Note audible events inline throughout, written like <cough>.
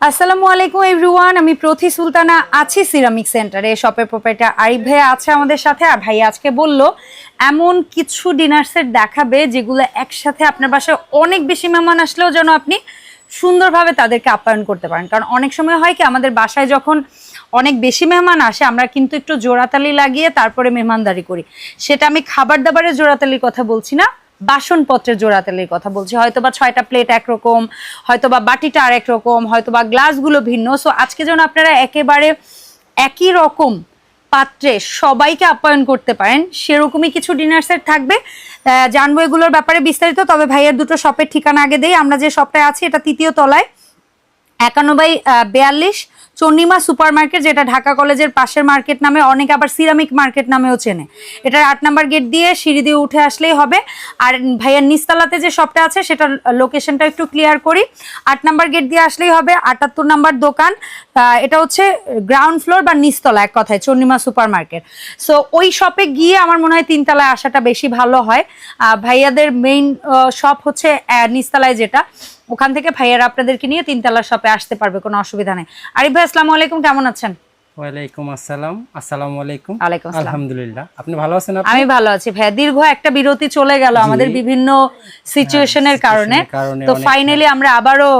আসসালামু আলাইকুম এভরিওয়ান আমি প্রথি সুলতানা আছি সিরামিক সেন্টারে শপের প্রোপাইটার আরিফ ভাই আছে আমাদের সাথে। আর ভাই আজকে বলল, এমন কিছু ডিনার সেট দেখাবে যেগুলো একসাথে আপনার বাসায় অনেক বেশি মেহমান আসলেও যেন আপনি সুন্দরভাবে তাদেরকে আপ্যায়ন করতে পারেন। কারণ অনেক সময় হয় কি, আমাদের বাসায় যখন অনেক বেশি মেহমান আসে, আমরা কিন্তু একটু জোড়াতালি লাগিয়ে তারপরে মেহমানদারি করি। সেটা আমি খাবার দাবারের জোড়াতালির কথা বলছি না। বাসনপত্রের জোড়াতালির কথা বলছি। হয়তো বা ছয়টা প্লেট একরকম হয়তো বা বাটিটা আরেক রকম হয়তো বা গ্লাসগুলো ভিন্ন। সো আজকে যেন আপনারা একেবারে একই রকম পাত্রে সবাইকে আপ্যায়ন করতে পারেন, সেরকমই কিছু ডিনার সেট থাকবে। জানব এগুলোর ব্যাপারে বিস্তারিত, তবে ভাইয়ের দুটো শপের ঠিকানা আগে দেই। আমরা যে শপটায় আছি, এটা তৃতীয় তলায়। একান্ন বাই বিয়াল্লিশ চন্ডিমা সুপার মার্কেট যেটা ঢাকা কলেজের পাশের মার্কেট নামে, অনেক আবার সিরামিক মার্কেট নামেও চেনে। এটার আট নাম্বার গেট দিয়ে সিঁড়ি দিয়ে উঠে আসলেই হবে। আর ভাইয়ার নিস্তালাতে যে শপটা আছে, সেটার লোকেশনটা একটু ক্লিয়ার করি। আট নাম্বার গেট দিয়ে আসলেই হবে, আটাত্তর নাম্বার দোকান। এটা হচ্ছে গ্রাউন্ড ফ্লোর বা নিচতলা এক কথায় চন্ডিমা সুপার মার্কেট সো ওই শপে গিয়ে আমার মনে হয় তিনতলায় আসাটা বেশি ভালো হয়। ভাইয়াদের মেইন শপ হচ্ছে আহ, নিচতলায় যেটা। ওখান থেকে ভাইয়ারা আপনাদেরকে নিয়ে তিনতলার শপে আসতে পারবে কোনো অসুবিধা নেই। আরিফ ভাই আসসালামু আলাইকুম কেমন আছেন? ওয়ালাইকুম আসসালাম আসসালামু আলাইকুম। ওয়ালাইকুম আলহামদুলিল্লাহ। আপনি ভালো আছেন আমি ভালো আছি ভাইয়া। দীর্ঘ একটা বিরতি চলে গেল আমাদের বিভিন্ন সিচুয়েশনের কারণে। হ্যাঁ, তো ফাইনালি আমরা আবারও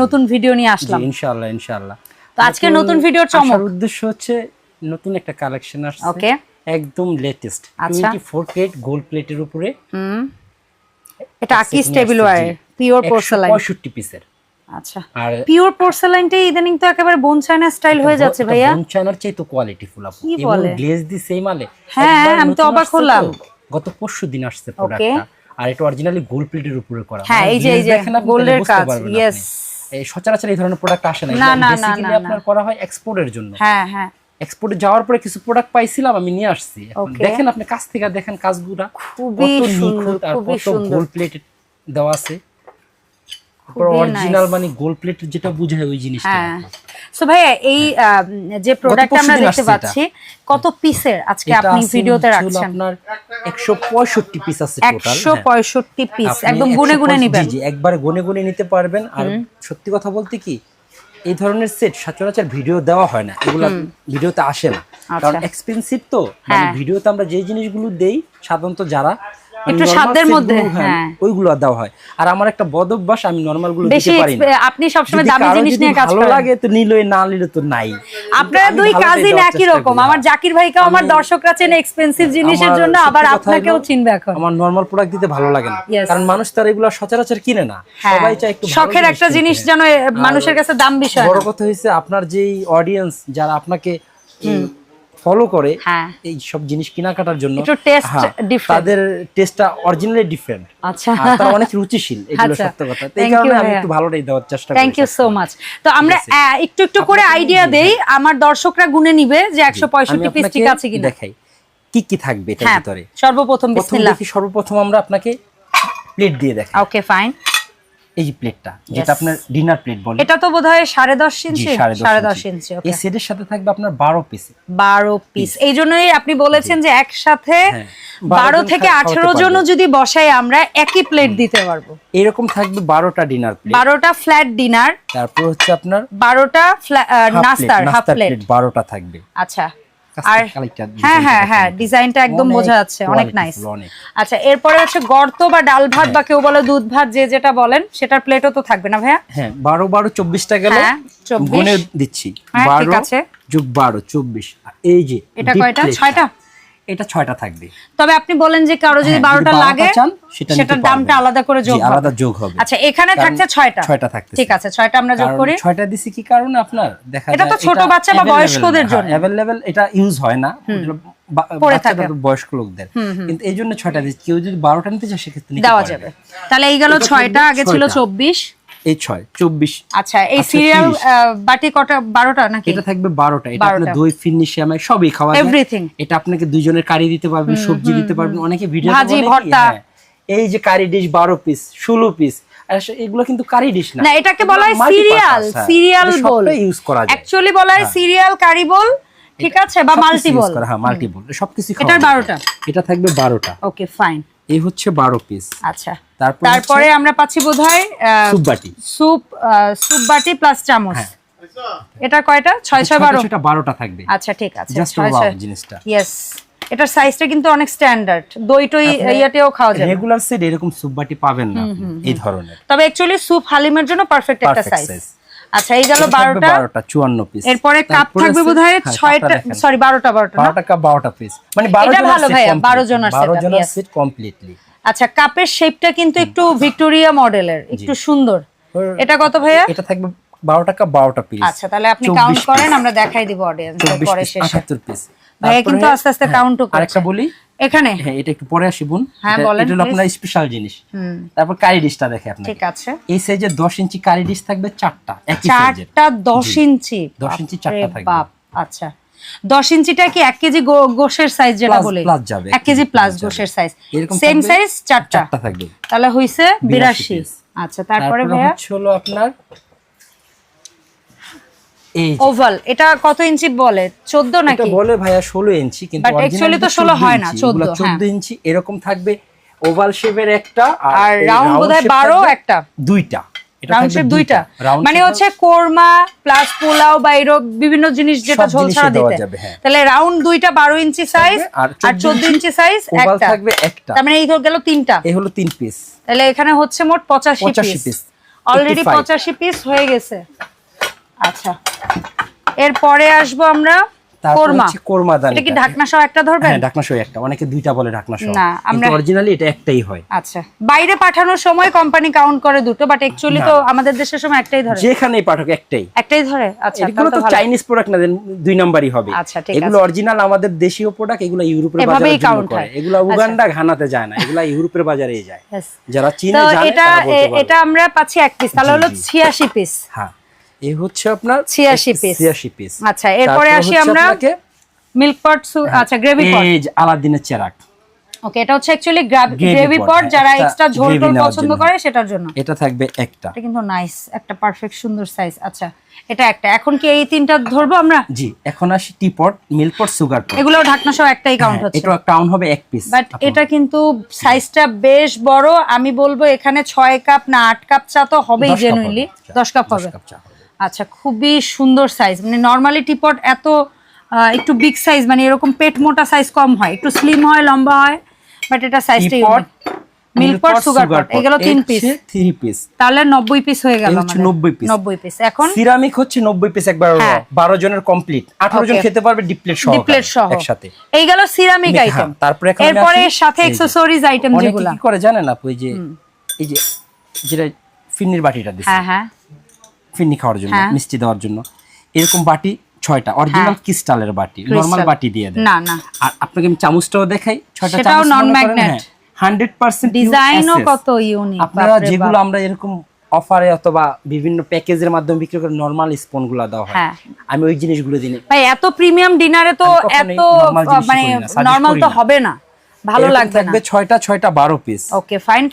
নতুন ভিডিও নিয়ে আসলাম। জি ইনশাআল্লাহ ইনশাআল্লাহ। তো আজকে নতুন ভিডিওর চমক। উদ্দেশ্য হচ্ছে নতুন একটা কালেকশন আসছে। ওকে একদম লেটেস্ট আচ্ছা। 24 প্লেট গোল্ড প্লেটের উপরে। হুম। এটা আকিস টেবিল ওয়্যার পিওর পোর্সেলাইন 65 পিসের আচ্ছা। আর পিওর পোর্সেলাইনটাই ইদানিং তো একেবারে বোন চায়না স্টাইল হয়ে যাচ্ছে ভাইয়া। চায়নার চাই তো কোয়ালিটি ফুল আপু এবং? গ্লেজ দি সেই মালে হ্যাঁ, আমি তো অবাক হলাম। গত পরশু দিন আসছে প্রোডাক্টটা আর এটা অরিজিনালি গোল্ড প্লেটের উপরে করা। হ্যাঁ, মানে এই যে- এই যে বুঝতে কাজ. আপনি। এই সচরাচর এই ধরনের প্রোডাক্ট আসে না। বেসিক্যালি। আপনার করা হয় এক্সপোর্টের জন্য। হ্যাঁ হ্যাঁ। এক্সপোর্টে যাওয়ার পরে কিছু প্রোডাক্ট পাইছিলাম আমি নিয়ে আসছি। দেখেন আপনি কাছ থেকে দেখেন কাজগুলা। খুবই নিখুঁত আর খুবই কত সুন্দর। গোল্ড প্লেট দেওয়া আছে। অরিজিনাল মানে গোল্ড প্লেট যেটা বুঝায় ওই জিনিসটা। হ্যাঁ। সো ভাইয়া এই আহ, যে প্রোডাক্ট আমরা দেখতে পাচ্ছি কত পিসের আজকে এটা আপনি আছে ভিডিওতে রাখছেন? আপনার 165 পিস আছে টোটাল পিস একদম গুনে গুনে নিবেন। জি জি একবারে গুনে গুনে নিতে পারবেন। আর সত্যি কথা বলতে কি এই ধরনের সেট সচরাচর ভিডিও দেওয়া হয় না। এগুলো ভিডিওতে আসে না। কারণ এক্সপেন্সিভ তো। মানে আচ্ছা। হ্যাঁ। ভিডিওতে আমরা যে জিনিসগুলো দেই সাধারণত যারা একটু সাধ্যের মধ্যে, হ্যাঁ, হ্যাঁ। ওইগুলো দেওয়া হয়। আর আমার একটা বদ অভ্যাস আমি নরমালগুলো দিতে পারি না। আপনি সবসময় দামি জিনিস নিয়ে কাজ ভালো করেন। লাগে তো নিলই না নিলে তো নাই। আপনারা দুই কাজিন একই রকম। আমার হ্যাঁ। জাকির ভাইকে আমার দর্শকরা চেনে এক্সপেন্সিভ জিনিসের জন্য আবার আপনাকেও চিনবে এখন। আমার নরমাল প্রোডাক্ট দিতে ভালো লাগে না। কারণ মানুষ তার এগুলো সচরাচর কিনে না। সবাই চায় একটু শখের একটা জিনিস যেন মানুষের কাছে দাম বিষয় বড় কথা হয়েছে আপনার যেই অডিয়েন্স যারা আপনাকে ফলো করে হ্যাঁ। এই সব জিনিস কেনাকাটার জন্য হ্যাঁ, তাদের টেস্টটা অরিজিনালি ডিফারেন্ট আচ্ছা। তারা অনেক রুচিশীল এগুলো আচ্ছা। সত্য কথা। এই কারণে আমি একটু ভালোটাই দেওয়ার চেষ্টা করি থ্যাংক ইউ সো মাচ তো আমরা একটু একটু করে আইডিয়া দেই আমার দর্শকরা গুনে নিবে যে একশো আমি পঁয়ষট্টি পিস ঠিক আছে কিনা। দেখাই কি কি থাকবে এটার হ্যাঁ ভিতরে। সর্বপ্রথম প্রথম বিসমিল্লাহ। সর্বপ্রথম আমরা আপনাকে প্লেট দিয়ে দেখাই। ওকে ফাইন এই প্লেটটা যেটা আপনার ডিনার প্লেট বলে। এটা তো বোধহয় সাড়ে দশ ইঞ্চি? সাড়ে দশ ইঞ্চি। এই সেটের সাথে থাকবে আপনার বারো পিস বারো পিস এই জন্যই আপনি বলেছেন যে একসাথে হ্যাঁ। বারো থেকে আঠারো জনও যদি বসাই আমরা একই প্লেট দিতে পারব। এরকম থাকবে বারোটা ডিনার প্লেট বারোটা ফ্ল্যাট ডিনার তারপর হচ্ছে আপনার বারোটা নাস্তার হাফ প্লেট বারোটা থাকবে। আচ্ছা। আর হ্যাঁ হ্যাঁ হ্যাঁ ডিজাইনটা একদম বোঝা যাচ্ছে অনেক নাইস আচ্ছা এরপরে হচ্ছে গর্ত বা ডাল ভাত বা কেউ বলে দুধ ভাত যে যেটা বলেন সেটার প্লেটও তো থাকবে না ভাইয়া? হ্যাঁ বারো বারো চব্বিশটা গেল। হ্যাঁ, 24 গুনে দিচ্ছি। হ্যাঁ, বারো। যোগ বারো চব্বিশ। এই যে এটা কয়টা? ছয়টা? এটা ছয়টা থাকবে। তবে আপনি বলেন যে কারও যদি হ্যাঁ, বারোটা লাগে সেটার দামটা আলাদা করে যোগ আলাদা যোগ হবে। আচ্ছা এখানে থাকছে ছয়টা। ছয়টা থাকতেছে। ঠিক আছে ছয়টা আমরা যোগ করি। ছয়টা দিছি কি কারণে আপনার? দেখা এটা তো ছোট বাচ্চা বা বয়স্কদের জন্য। অ্যাভেলেবেল এটা ইউজ হয় না। বয়স্ক লোকদের। কিন্তু এই জন্য ছয়টা দিচ্ছি। কেউ যদি বারোটা নিতে চায় সেক্ষেত্রে দেওয়া যাবে। তাহলে এই গেল ছয়টা আগে ছিল চব্বিশ। এই ছয় চব্বিশ আচ্ছা এই আচ্ছা, সিরিয়াল বাটি কটা বারোটা নাকি? এটা থাকবে বারোটা এটা আপনার দই শ্যামাই সবই খাওয়া Everything. এটা আপনাকে দুইজনের কারি দিতে পারবেন সবজি দিতে পারবেন অনেকে ভিডিও ভাজি, ভর্তা। এই যে কারি ডিশ বারো পিস ষোলো পিস এগুলো কিন্তু কারি ডিশ না। এটাকে বলা হয় সিরিয়াল সিরিয়াল বল ইউজ করা যায়। অ্যাকচুয়ালি বলা হয় সিরিয়াল কারি বল ঠিক আছে বা মাল্টি বল হ্যাঁ মাল্টি বল সবকিছু খাওয়া এটার 12টা? এটা থাকবে বারোটা। ওকে ফাইন এই হচ্ছে বারো পিস আচ্ছা। তারপরে আমরা পাচ্ছি বোধহয় সুপ বাটি। বাটি প্লাস চামচ। হ্যাঁ। এটা কয়টা? ছয় ছয় থাকবে। আচ্ছা ঠিক আছে। জাস্ট ওয়াও জিনিসটা। ইয়েস এটার সাইজটা কিন্তু অনেক স্ট্যান্ডার্ড দই টই ইয়াতেও খাওয়া যাবে। রেগুলার সেট এরকম সুপবাটি পাবেন না এই ধরনের। তবে অ্যাকচুয়ালি স্যুপ হালিমের জন্য পারফেক্ট একটা সাইজ। আচ্ছা এই গেল বারোটা। বারোটা চুয়ান্ন পিস এরপরে কাপ থাকবে বোধহয় ছয়টা সরি বারোটা বারোটা না? বারোটা কাপ বারোটা পিস মানে বারো এটা জনের ভালো complete, 12 জনের বারো setup, জনের yes. সেট কমপ্লিটলি আচ্ছা কাপের শেপটা কিন্তু একটু ভিক্টোরিয়া মডেলের একটু সুন্দর। এটা কত ভাইয়া? এটা থাকবে বারোটা কাপ বারোটা পিস আচ্ছা তাহলে আপনি 24 কাউন্ট করেন আমরা দেখাই দিব অডিয়েন্স পরে শেষে। আটাত্তর পিস ভাইয়া কিন্তু আস্তে আস্তে কাউন্টও করছে। আরেকটা বলি? এখানে? হ্যাঁ এটা একটু পরে আসি বোন। হ্যাঁ, এটা- বলেন, এটা আপনার স্পেশাল জিনিস। তারপর কারি ডিশটা দেখে আপনাকে। ঠিক আছে। এই সাইজের দশ ইঞ্চি কারি ডিশ থাকবে চারটা একই সাইজের চারটা দশ ইঞ্চি? 10 ইঞ্চি চারটা থাকবে। বাপ আচ্ছা। দশ ইঞ্চিটা কি এক কেজি গো- গোশের সাইজ যেটা বলে? plus যাবে, এক কেজি প্লাস। গোশের সাইজ সেম সাইজ চারটা। চারটা থাকবে। তাহলে হইছে বিরাশি। আচ্ছা তারপরে তারপরে ভাইয়া? হচ্ছে হলো আপনার এই ওভাল এটা কত ইঞ্চি বলে? চোদ্দ এটা নাকি? বলে ভাইয়া ষোলো ইঞ্চি কিন্তু actually তো 16 হয় না, 14 চোদ্দ হ্যাঁ। ইঞ্চি এরকম থাকবে ওভাল শেপের একটা আর round বোধহয় 12 একটা। দুইটা। রাউন্ড শেপ দুইটা। মানে হচ্ছে কোরমা প্লাস পোলাও বা এরকম বিভিন্ন জিনিস যেটা সব ঝোল ছাড়া দিতে। হ্যাঁ। তাহলে রাউন্ড দুইটা বারো ইঞ্চি সাইজ আর আর 14 চোদ্দ ইঞ্চি সাইজ একটা। থাকবে একটা। তার মানে এই গেল তিনটা। এই হলো তিন পিস তাহলে এখানে হচ্ছে মোট পঁচাশি 85 পিস অলরেডি 85 পঁচাশি পিস হয়ে গেছে। আচ্ছা। এরপরে আসব আমরা কোরমা। কোরমা দানি এটা কি ঢাকনা সহ একটা ধরবেন? হ্যাঁ ঢাকনা সহ একটা। অনেকে দুইটা বলে ঢাকনা সহ। না, আমরা- অরিজিনালি এটা একটাই হয়। আচ্ছা। বাইরে পাঠানোর সময় কোম্পানি কাউন্ট করে দুটো বাট অ্যাকচুয়ালি তো আমাদের দেশের সময় একটাই ধরে। যেখানেই পাঠক একটাই। একটাই ধরে? আচ্ছা এগুলো তো তো চাইনিজ প্রোডাক্ট না দুই নাম্বারই হবে। আচ্ছা, ঠিক এগুলো অরিজিনাল আমাদের দেশীয় প্রোডাক্ট এগুলো ইউরোপের বাজারে হয়। এগুলো উগান্ডা ঘানাতে যায় না এগুলো ইউরোপের বাজারেই যায়। যারা চীনে জানে এটা। এটা আমরা পাচ্ছি এক পিস তাহলে হলো ছিয়াশি পিস হ্যাঁ। এই হচ্ছে আপনার 86 piece। 86 পিস আচ্ছা, এরপরে আসি আমরা মিল্ক পট আচ্ছা গ্রেভি পট এই আলাদিনের চেরাক। ওকে এটা হচ্ছে অ্যাকচুয়ালি গ্রেভি পট হ্যাঁ, যারা এক্সট্রা ঝোল টোল পছন্দ করে সেটার জন্য। এটা থাকবে একটা। এটা কিন্তু নাইস একটা পারফেক্ট সুন্দর সাইজ আচ্ছা এটা একটা। এখন কি এই তিনটা ধরবো আমরা? জি এখন আসি টি পট মিল্ক পট সুগার পট এগুলো ঢাকনা সহ একটাই কাউন্ট হচ্ছে। এটা টাউন হবে এক পিস বাট এটা কিন্তু সাইজটা বেশ বড়। আমি বলব এখানে ছয় কাপ না আট কাপ চা তো হবেই জেনুইনলি দশ কাপ হবে। আচ্ছা খুবই সুন্দর সাইজ মানে নর্মালি টিপট এত একটু বিগ সাইজ মানে এরকম পেট মোটা সাইজ কম হয়। একটু স্লিম হয় লম্বা হয় বাট এটা সাইজটা মিল্ক পট সুগার পট এগুলো তিন পিস থ্রি পিস তাহলে নব্বই পিস হয়ে গেল আমাদের। 90 piece। নব্বই পিস এখন? সিরামিক হচ্ছে নব্বই পিস একবার হ্যাঁ। বারো জনের কমপ্লিট আঠারো জন খেতে পারবে ডিপ্লেট সহ ডিপ্লেট সহ। একসাথে। এই গেল সিরামিক হ্যাঁ, আইটেম তারপরে এখন এরপরে এর সাথে অ্যাকসেসরিজ আইটেম অনেকে যেগুলো। কি করে জানেন আপু? এই যে এই যে যেটা ফিন্নির বাটিটা দিচ্ছে হ্যাঁ হ্যাঁ। ফিন্নি খাওয়ার জন্য হ্যাঁ। মিষ্টি দেওয়ার জন্য। এরকম বাটি ছয়টা অরিজিনাল ক্রিস্টালের বাটি নরমাল বাটি দিয়ে দেয়। না না। আর আপনাকে আমি চামচটাও দেখাই ছয়টা সেটাও চামচ non-magnet। হান্ড্রেড পার্সেন্ট ডিজাইনও কত ইউনিক আপনারা যেগুলো আমরা এরকম অফারে অথবা বিভিন্ন প্যাকেজের মাধ্যমে বিক্রি করে নর্মাল স্পনগুলা দেওয়া হয়। হ্যাঁ। আমি ওই জিনিসগুলো দিই ভাই এত প্রিমিয়াম ডিনারে তো এত মানে নর্মাল তো হবে না ভালো লাগবে না। থাকবে ছয়টা ছয়টা বারো পিস ওকে ফাইন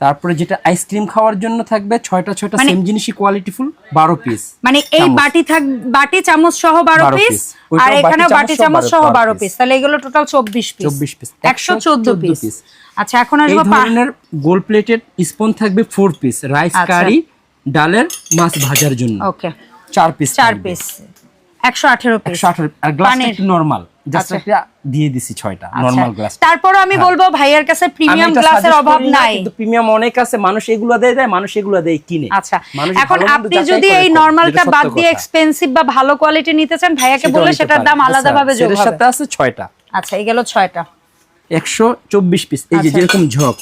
তারপরে যেটা আইসক্রিম খাওয়ার জন্য থাকবে ছয়টা ছয়টা মানে- সেম জিনিসই কোয়ালিটিফুল বারো পিস মানে এই বাটি থাক বাটি চামচ সহ বারো 12 পিস আর এখানে বাটি চামচ সহ 12 বারো পিস তাহলে এগুলো টোটাল চব্বিশ পিস 24 piece। একশো চোদ্দ 114 পিস আচ্ছা এখন আসব ধরনের গোল প্লেটেড স্পুন থাকবে ফোর পিস রাইস। কারি ডালের মাছ ভাজার জন্য। ওকে চার পিস চার পিস একশো আঠেরো একশো আঠারো আর গ্লাসটা একটু নর্মাল জাস্ট আচ্ছা। একটা দিয়ে দিছি ছয়টা নর্মাল গ্লাস তারপরও আমি বলব ভাইয়ের কাছে প্রিমিয়াম গ্লাসের অভাব নাই। কিন্তু প্রিমিয়াম অনেক আছে মানুষ এগুলো দেয় দেয় মানুষ এগুলো দেয় কিনে। আচ্ছা। এখন ভালো আপনি যদি এই নর্মালটা বাদ দিয়ে এক্সপেন্সিভ বা ভালো কোয়ালিটি নিতে চান ভাইয়াকে বলে সেটার দাম আলাদা ভাবে যোগ হবে। সাথে আছে ছয়টা। আচ্ছা এই গেল ছয়টা। একশো চব্বিশ পিস এই যে আচ্ছা। যেরকম ঝক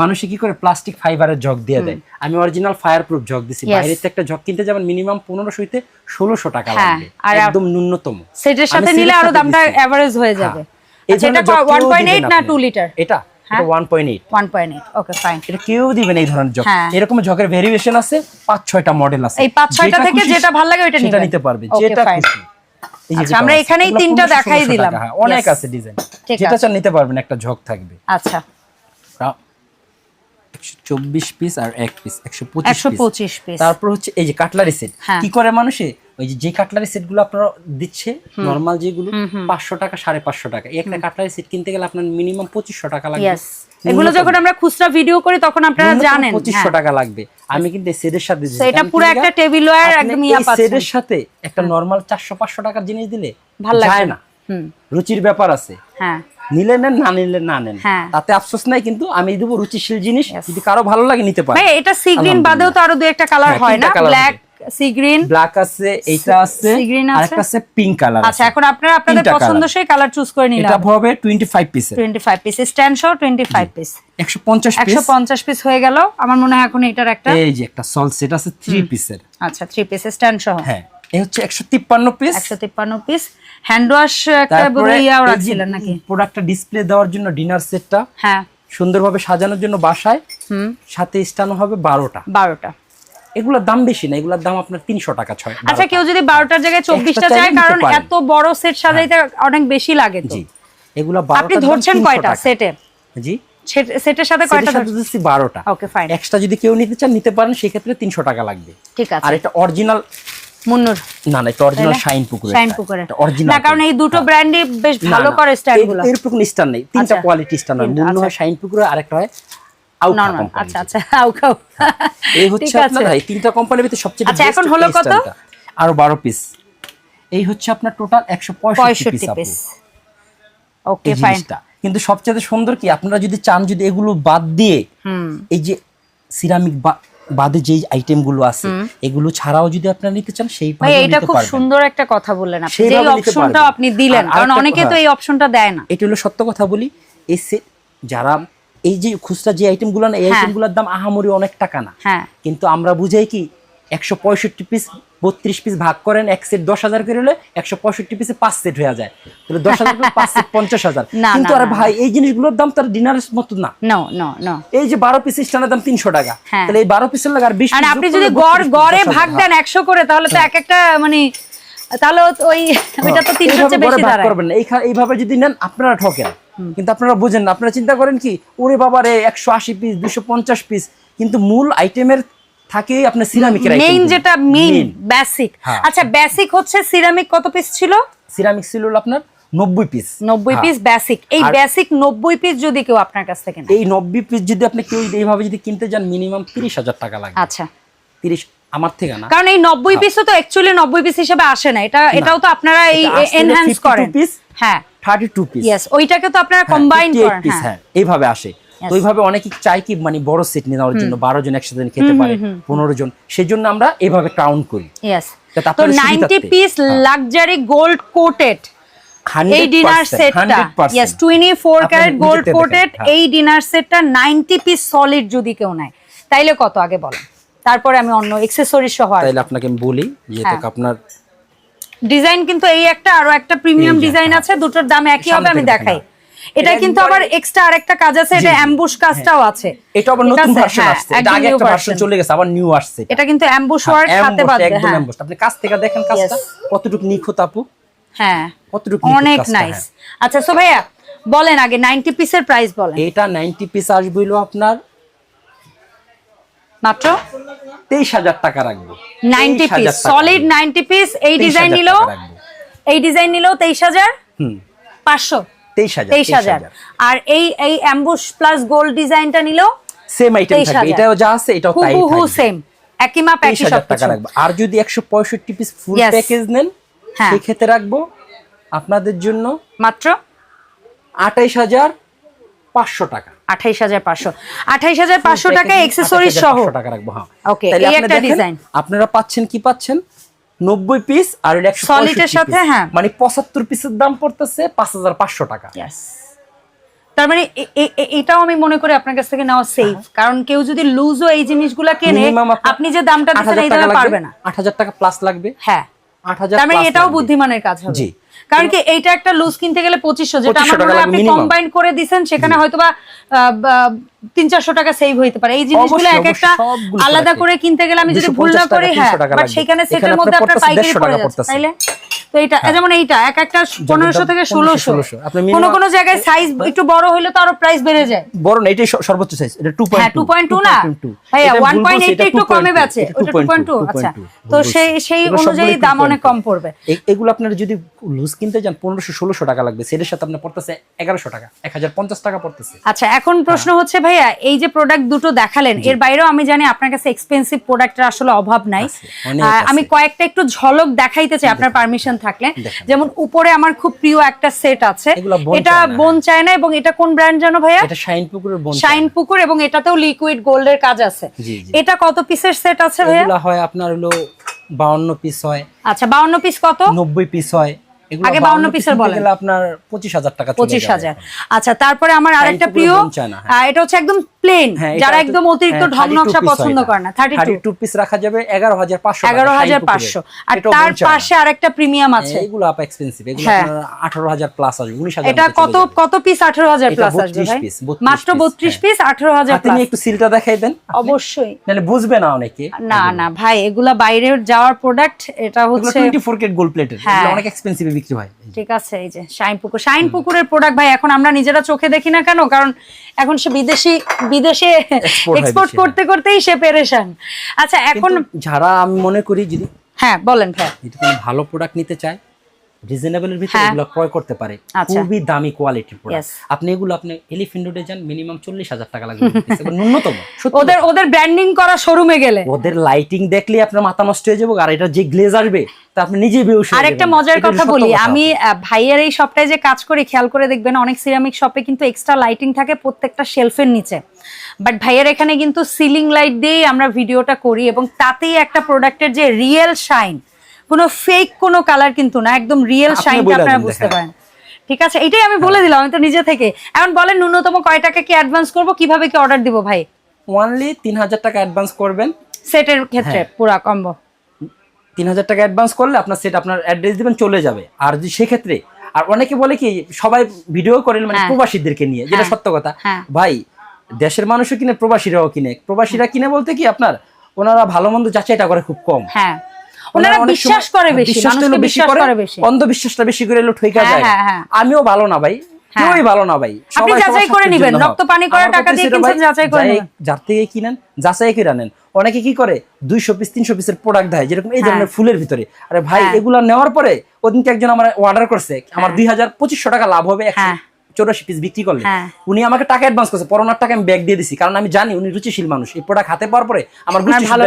মানুষে কি করে প্লাস্টিক ফাইবারের জগ দিয়ে দেয়। আমি অরিজিনাল ফায়ার প্রুফ জগ দিছি বাইরে থেকে একটা জগ কিনতে যাবেন মিনিমাম পনেরোশো হইতে ষোলোশো টাকা হ্যাঁ, লাগবে। একদম ন্যূনতম। সেটের সাথে নিলে আরও দামটা। এভারেজ হয়ে যাবে। হ্যাঁ। এই আচ্ছা এটা ধরনের জগ ওয়ান কেউ পয়েন্ট এইট দিবে না আপনি। টু লিটার এটা হ্যাঁ? হ্যাঁ। এরকম ভেরিয়েশন আছে পাঁচ ছয়টা মডেল আছে। এই পাঁচ ছয়টা যেটা থেকে যেটা ভালো লাগে ওইটা নিতে পারবে যেটা খুশি। আচ্ছা, আমরা এখানেই তিনটা দেখাই দিলাম। অনেক আছে ডিজাইন যেটা চান নিতে পারবেন একটা জগ থাকবে। আচ্ছা। পিস আর এক পিস একশো পঁচিশ একশো পঁচিশ পিস তারপর হচ্ছে এই যে কাটলারি সেট হ্যাঁ। কি করে মানুষে? ওই যে যে কাটলারি সেটগুলো আপনারা দিচ্ছে নর্মাল যেগুলো পাঁচশো টাকা সাড়ে পাঁচশো টাকা। এই একটা কাটলারি সেট কিনতে গেলে আপনার মিনিমাম পঁচিশশো টাকা লাগবে. এগুলো যখন আমরা খুচরা ভিডিও করি তখন আপনারা জানেন পঁচিশশো হ্যাঁ। টাকা লাগবে। আমি কিন্তু সেটের সাথে দিছি এটা পুরো একটা টেবিল ওয়্যার একদম ইয়া পাচ্ছেন। সেটের সাথে একটা নরমাল চারশো পাঁচশো টাকার জিনিস দিলে ভালো লাগে না। রুচির ব্যাপার আছে। হ্যাঁ। নিলে নেন না নিলে না নেন। হ্যাঁ। তাতে আফসোস নাই কিন্তু আমি দেবো রুচিশীল জিনিস। যদি কারও ভালো লাগে নিতে পারে এটা সি গ্রিন বাদেও তো আরও দু একটা কালার হ্যাঁ, হয় না? ব্ল্যাক সি গ্রিন ব্ল্যাক আছে আছে sea green আছে? পিঙ্ক কালার আচ্ছা এখন আপনারা আপনাদের পছন্দসই কালার চুজ করে নিলাম। এটা হবে 25 পিসের 25 পিস স্ট্যান্ড সহ 25 পিস 150 পিস 150 পিস হয়ে গেল। আমার মনে হয় এখন এটার একটা এই যে একটা সল সেট আছে 3 পিসের আচ্ছা 3 পিস স্ট্যান্ড সহ হ্যাঁ। এই হচ্ছে 153 পিস 153 পিস হ্যান্ড ওয়াশ একটা তারপরে রাখছিলেন নাকি? প্রোডাক্টটা ডিসপ্লে দেওয়ার জন্য ডিনার সেটটা হ্যাঁ। সুন্দরভাবে সাজানোর জন্য বাসায়। হুম। সাথে স্টানো হবে বারোটা। বারোটা। এগুলোর দাম বেশি না এগুলোর দাম আপনার তিনশো টাকা ছয় আচ্ছা কেউ যদি বারোটার জায়গায় চব্বিশটা চায় কারণ এত বড় সেট সাজাইতে অনেক বেশি লাগে তো। জি। এগুলো আপনি ধরছেন কয়টা সেটে জি। সেটের সাথে কয়টা ওকে ফাইন এক্সট্রা যদি কেউ নিতে চান নিতে পারেন সেক্ষেত্রে তিনশো টাকা লাগবে। ঠিক আর আছে এটা অরিজিনাল মুন্নুর। না না এটা অরিজিনাল শাইন পুকুর শাইন পুকুরে অরিজিনাল না কারণ এই দুটো ব্র্যান্ডই বেশ ভালো করে স্টাইলগুলো। এর কোনো স্টার নেই। তিনটা আচ্ছা। কোয়ালিটি হয় আচ্ছা। শাইন পুকুরে আরেকটা হয় আউট নরমাল আচ্ছা আচ্ছা আউ খাও এই হচ্ছে আপনার এই তিনটা কোম্পানির ভিতরে সবচেয়ে আচ্ছা, এখন হলো কত? আরও বারো পিস এই হচ্ছে আপনার টোটাল একশো পঁয়ষট্টি পঁয়ষট্টি পিস পিস ওকে ফাইন কিন্তু সবচেয়ে সুন্দর কি আপনারা যদি চান যদি এগুলো বাদ দিয়ে হুম। এই যে সিরামিক বাদে যে আইটেমগুলো আছে এগুলো ছাড়াও যদি আপনারা নিতে চান সেই ভাই এটা খুব সুন্দর একটা কথা বললেন আপনি। যে অপশনটা আপনি দিলেন কারণ অনেকে তো এই অপশনটা দেয় না। এটা হলো সত্য কথা বলি এসে যারা এই যে খুচরা যে আইটেমগুলো না এই আইটেমগুলোর আইটেমগুলোর দাম আহামরি অনেক টাকা না। হ্যাঁ। কিন্তু আমরা বুঝাই কি একশো পঁয়ষট্টি পিস বত্রিশ পিস ভাগ করেন এক সেট দশ হাজার করে হলে একশো পঁয়ষট্টি পিসে পাঁচ সেট হয়ে যায়। তাহলে দশ হাজার করে পাঁচ সেট পঞ্চাশ হাজার। কিন্তু আরে ভাই এই জিনিসগুলোর দাম তার ডিনারের মতো না। এই যে বারো পিস স্টানের দাম তিনশো টাকা। হ্যাঁ। তাহলে এই বারো পিসের লাগে আর বিশ আপনি যদি গড় গড়ে ভাগ দেন একশো করে তাহলে তো এক একটা মানে তাহলে ওই ওইটা তো এইভাবে বেশি দাঁড়ায়। করবেন না। এইভাবে যদি নেন আপনারা ঠকেন। কিন্তু আপনারা বুঝেন না। আপনারা চিন্তা করেন কি ওরে বাবা রে একশো আশি পিস দুশো পঞ্চাশ পিস কিন্তু মূল আইটেমের থাকে আপনার সিরামিকের মেইন যেটা মেইন বেসিক হ্যাঁ। আচ্ছা বেসিক হচ্ছে সিরামিক কত পিস ছিল? সিরামিক ছিল আপনার নব্বই পিস নব্বই পিস বেসিক এই বেসিক নব্বই পিস যদি কেউ আপনার কাছ থেকে এই নব্বই পিস যদি আপনি কেউ এইভাবে যদি কিনতে যান মিনিমাম তিরিশ হাজার টাকা লাগবে। আচ্ছা। তিরিশ আমার থেকে না। কারণ এই নব্বই পিসও তো অ্যাকচুয়ালি নব্বই পিস হিসেবে আসে না। এটা এটাও তো আপনারা এই এনহ্যান্স 52 করেন। piece, হ্যাঁ। থার্টি টু পিস ওইটাকে তো আপনারা কম্বাইন করেন পিস হ্যাঁ। হ্যাঁ এইভাবে আসে। তো এইভাবে অনেকে চাই কি মানে বড় সেট নেওয়ার জন্য বারো জন একসাথে খেতে পারে পনেরো জন সেই জন্য আমরা এইভাবে কাউন্ট করি। তো ninety piece luxury gold coated এই ডিনার সেটটা 100% ইয়েস টোয়েন্টি ফোর আপনি ক্যারেট গোল্ড কোটেড হ্যাঁ। এই ডিনার সেটটা নাইনটি পিস সলিড যদি কেউ নেয় তাইলে কত আগে বলেন? তারপরে আমি অন্য এক্সেসরিজ সহ তাইলে আপনাকে আমি বলি যে হ্যাঁ। এটা আপনার ডিজাইন কিন্তু এই একটা আরও একটা প্রিমিয়াম ডিজাইন হ্যাঁ। আছে দুটোর দাম একই হবে আমি দেখাই। দেখেন, এটা কিন্তু আবার এক্সট্রা আরেকটা কাজ আছে এটা অ্যাম্বুশ কাজটাও আছে। এটা আবার নতুন ভার্সন হ্যাঁ, আসছে এটা আগে একটা ভার্সন চলে গেছে আবার নিউ আসছে। এটা কিন্তু অ্যাম্বুশ ওয়ার্ক হাতে ambush, বাঁধবে একদম ambush। আপনি কাছ থেকে দেখেন কাজটা? কতটুকু নিখুঁত আপু? হ্যাঁ। কতটুকু অনেক নাইস হ্যাঁ। আচ্ছা সো ভাইয়া বলেন আগে 90 পিসের প্রাইস বলেন। এটা নাইনটি পিস আসবে হলো আপনার মাত্র? তেইশ হাজার টাকা রাখব। 90 পিস সলিড রাখব। 90 পিস এই ডিজাইন নিলো? এই ডিজাইন নিল 23000 হুম। 500 তেইশ হাজার আর এই এই অ্যাম্বুশ প্লাস গোল্ড ডিজাইনটা নিল সেম আইটেম থাকবে। এটাও যা আছে এটাও তাই থাকবে। সেম একই মাপ একই হাজার টাকা রাখব। আর যদি একশো পঁয়ষট্টি পিস ফুল প্যাকেজ নেন হ্যাঁ। সেই ক্ষেত্রে রাখব আপনাদের জন্য মাত্র? আঠাইশ হাজার পাঁচশো টাকা। আঠাইশ হাজার পাঁচশো। আঠাইশ হাজার Full পাঁচশো টাকা package এক্সেসরিজ 28,500 সহ টাকা রাখব হ্যাঁ। তাইলে এই একটা design। আপনারা পাচ্ছেন কি পাচ্ছেন? নব্বই পিস আর সাথে, হ্যাঁ। মানে পঁচাত্তর পিসের দাম পড়তেছে পাঁচ হাজার পাঁচশো টাকা। Yes. তার মানে এটাও আমি মনে করি আপনার কাছ থেকে নেওয়া সেফ কারণ কেউ যদি লুজও এই জিনিসগুলা কেনে আপনি যে দামটা দিচ্ছেন এই দামে পারবে না। আট হাজার টাকা প্লাস লাগবে? হ্যাঁ। আট হাজার তার মানে এটাও বুদ্ধিমানের কাজ হবে। জি। কারণ কি এইটা একটা লুজ কিনতে গেলে পঁচিশশো যেটা আমার মনে হয় আপনি। কম্বাইন করে দিচ্ছেন সেখানে হয়তো বা তিন চারশো টাকা সেভ হইতে পারে। এই জিনিসগুলো এক একটা আলাদা করে কিনতে গেলে আমি যদি ভুল না করি হ্যাঁ বাট সেখানে সেটের মধ্যে আপনার পাইকারি পড়ে যাচ্ছে তাইলে? তো এটা যেমন এইটা এক একটা পনেরোশো থেকে ষোলোশো। 1600 আপনি কোনো minimum- কোনো জায়গায় সাইজ একটু বড় হলে তো আরও প্রাইস বেড়ে যায়। বড় না এটাই সর্বোচ্চ সাইজ এটা 2.2 টু পয়েন্ট টু না? ভাইয়া ওয়ান পয়েন্ট এইট একটু কমে বেচে টু পয়েন্ট টু আচ্ছা। তো সেই সেই অনুযায়ী দাম অনেক কম পড়বে। এগুলো আপনার যদি লুজ কিনতে যান পনেরোশো ষোলোশো টাকা লাগবে। সেটার সাথে আপনার পড়তেছে এগারোশো টাকা। এক হাজার পঞ্চাশ টাকা পড়তেছে। আচ্ছা এখন প্রশ্ন। হচ্ছে ভাইয়া এই যে প্রোডাক্ট দুটো দেখালেন এর বাইরেও আমি জানি আপনার কাছে এক্সপেন্সিভ প্রোডাক্টের আসলে অভাব নাই। আমি কয়েকটা একটু ঝলক দেখাইতে চাই আপনার পারমিশন থাকলে। যেমন উপরে আমার খুব প্রিয় একটা সেট আছে। বোন এটা। বোন চায়না এবং এটা কোন ব্র্যান্ড জানো ভাইয়া? এটা শাইন পুকুরের বোন শাইন পুকুর এবং এটাতেও লিকুইড গোল্ডের কাজ আছে। এটা কত পিসের সেট আছে ভাইয়া? এগুলা হয় আপনার হলো বাউন্ন পিস হয়। আচ্ছা বাউন্ন পিস কত? নব্বই পিস হয়। আগে 52 পিসের বলেন। আপনার পঁচিশ হাজার টাকা চলে পঁচিশ যাবে হাজার এখন। আচ্ছা তারপরে আমার আরেকটা পুকুরের প্রিয় হ্যাঁ। এটা হচ্ছে একদম প্লেন হ্যাঁ, যারা একদম অতিরিক্ত হ্যাঁ, ঢং নকশা পছন্দ করে না থার্টি টু 32 পিস রাখা যাবে এগারো হাজার পাঁচশো এগারো হাজার পাঁচশো। আর তার পাশে আরেকটা প্রিমিয়াম আছে। এগুলো আপ এক্সপেন্সিভ এগুলো হ্যাঁ। আপনার আঠারো হাজার প্লাস আসবে উনিশ হাজার এটা কত কত পিস আঠারো হাজার এটা প্লাস আসবে 32 ভাই? 32 মাত্র বত্রিশ হ্যাঁ। পিস আঠারো হাজার হাতে একটু সিলটা দেখাই দেন। অবশ্যই। নাহলে বুঝবে না অনেকে। না না ভাই এগুলা বাইরের যাওয়ার প্রোডাক্ট এটা হচ্ছে টোয়েন্টি ফোর কেট গোল্ড প্লেটের হ্যাঁ। অনেক এক্সপেন্সিভে বিক্রি হয়। ঠিক আছে এই যে শাইন পুকুর শাইন পুকুরের প্রোডাক্ট ভাই এখন আমরা নিজেরা চোখে দেখি না কেন? কারণ এখন সে বিদেশি বিদেশে এক্সপোর্ট করতে করতেই সে পেরেশান। আচ্ছা এখন যারা আমি মনে করি যদি হ্যাঁ বলেন ভাই যদি ভালো প্রোডাক্ট নিতে চায় রিজনেবলের ভিতরে হ্যাঁ। এগুলো ক্রয় করতে পারে। আচ্ছা। খুবই দামি কোয়ালিটির প্রোডাক্ট আপনি এগুলো আপনি এলিফেন্ট রোডে যান মিনিমাম চল্লিশ হাজার টাকা লাগবে। <laughs> ন্যূনতম। ওদের ওদের ব্র্যান্ডিং করা শোরুমে গেলে। ওদের লাইটিং দেখলে আপনার মাথা নষ্ট হয়ে যাবে আর এটা যে গ্লেজ আসবে তা আপনি নিজেই বেউস আর একটা মজার কথা বলি আমি ভাইয়ের এই শপটায় যে কাজ করি খেয়াল করে দেখবেন অনেক সিরামিক শপে কিন্তু এক্সট্রা লাইটিং থাকে প্রত্যেকটা শেলফের নিচে। বাট ভাইয়ের এখানে কিন্তু সিলিং লাইট দিয়েই আমরা ভিডিওটা করি এবং তাতেই একটা প্রোডাক্টের যে রিয়েল শাইন কোনো ফেক কোনো কালার কিন্তু না একদম রিয়েল আপনি শাইনটা আপনারা বুঝতে পারেন। ঠিক আছে এটাই আমি বলে দিলাম আমি তো নিজে থেকে। এখন বলেন ন্যূনতম কয় টাকা কি অ্যাডভান্স করব? কীভাবে কি অর্ডার দিব ভাই? ওয়ানলি তিন হাজার টাকা অ্যাডভান্স করবেন। সেটের ক্ষেত্রে হ্যাঁ। পুরা কম্বো তিন হাজার টাকা অ্যাডভান্স করলে আপনার সেট আপনার অ্যাড্রেস দিবেন চলে যাবে। আর যদি সেক্ষেত্রে আর অনেকে বলে কি সবাই ভিডিও করেন মানে হ্যাঁ। প্রবাসীদেরকে নিয়ে যেটা হ্যাঁ। সত্য কথা। হ্যাঁ। ভাই দেশের মানুষও কিনে প্রবাসীরাও কিনে। প্রবাসীরা কিনে বলতে কি আপনার ওনারা ভালো মন্দ যাচাইটা করে খুব কম। হ্যাঁ। ওনারা বিশ্বাস করে বেশি মানুষকে বিশ্বাস করে বেশি অন্ধবিশ্বাসটা বেশি করে ঠইকা হ্যাঁ, যায় হ্যাঁ, হ্যাঁ। আমিও ভালো না ভাই। কেউই ভালো না ভাই সবার যাচাই করে নিবেন, রক্ত পানি করে টাকা দিয়ে কিনছেন, যাচাই করে নিবেন। যার থেকে কিনেন যাচাই করে অনেকে কি করে দুইশো পিস তিনশো পিসের প্রোডাক্ট দেয় যেরকম এই ধরনের ফুলের ভিতরে আরে ভাই। এগুলা নেওয়ার পরে ওদিনকে একজন আমার অর্ডার করছে আমার দুই হাজার পঁচিশশো টাকা লাভ হবে। চৌরাশি পিস বিক্রি করলে। উনি আমাকে টাকা অ্যাডভান্স করছে পরোনার টাকা আমি ব্যাগ দিয়ে দিছি কারণ আমি জানি উনি রুচিশীল মানুষ এই প্রোডাক্ট হাতে পাওয়ার পরে আমার ভালো ভালো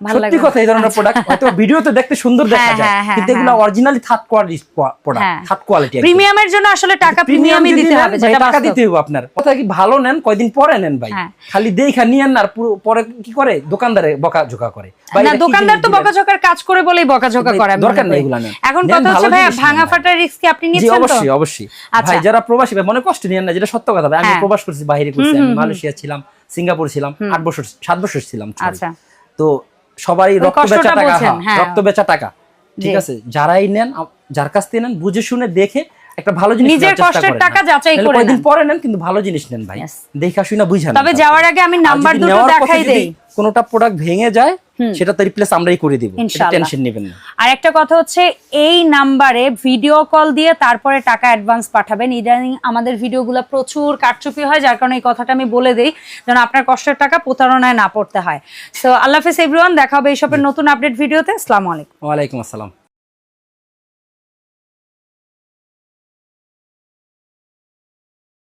সত্যি কথা এই ধরনের প্রোডাক্ট হয়তো ভিডিওতে দেখতে সুন্দর দেখা হ্যাঁ, যায় হ্যাঁ, হ্যাঁ, কিন্তু এগুলো originally third quality product. Third quality প্রিমিয়ামের জন্য আসলে টাকা প্রিমিয়ামই দিতে হবে যেটা টাকা দিতে হবে আপনার কথা কি ভালো নেন কয়দিন পরে নেন ভাই। খালি দেখা নিয়েন না আর পরে কি করে দোকানদারে বকা ঝোকা করে ভাই, না দোকানদার তো? বকাঝকার কাজ করে বলেই বকাঝকা করে দরকার নেই। এগুলা নেন। এখন কথা হচ্ছে ভাই ভাঙা। ফাটার রিস্ক কি আপনি নিচ্ছেন তো অবশ্যই অবশ্যই আচ্ছা। ভাই যারা প্রবাসী ভাই মনে কষ্ট নিয়েন না যেটা সত্য কথা ভাই আমি। প্রবাস করছি বাইরে করছি আমি মালয়েশিয়া ছিলাম সিঙ্গাপুর ছিলাম আট বছর সাত বছর ছিলাম। আচ্ছা। তো সবাই রক্ত বেচা টাকা হ্যাঁ, হ্যাঁ। রক্ত বেচা টাকা ঠিক আছে যারাই নেন যার কাছ থেকে নেন বুঝে শুনে দেখে একটা ভালো জিনিস নিজের কষ্টের টাকা হ্যাঁ। যাচাই করে নেন। পরে নেন কিন্তু ভালো জিনিস নেন ভাই দেখা শুনে বুঝা তবে যাওয়ার আগে আমি নাম্বার দুটো দেখাই দেই কোনোটা প্রোডাক্ট ভেঙে যায় সেটা তো রিপ্লেস আমরাই করে দিব। টেনশন নেবেন না। আর একটা কথা হচ্ছে এই নাম্বারে ভিডিও কল দিয়ে তারপরে টাকা অ্যাডভান্স পাঠাবেন। ইদানিং আমাদের ভিডিওগুলো প্রচুর কারচুপি হয় যার কারণে এই কথাটা আমি বলে দেই যেন আপনার কষ্টের টাকা প্রতারণায় না পড়তে হয়। সো আল্লাহ হাফেজ এভরিওয়ান দেখা হবে এই সবের নতুন আপডেট ভিডিওতে আসসালামু আলাইকুম। ওয়ালাইকুম আসসালাম।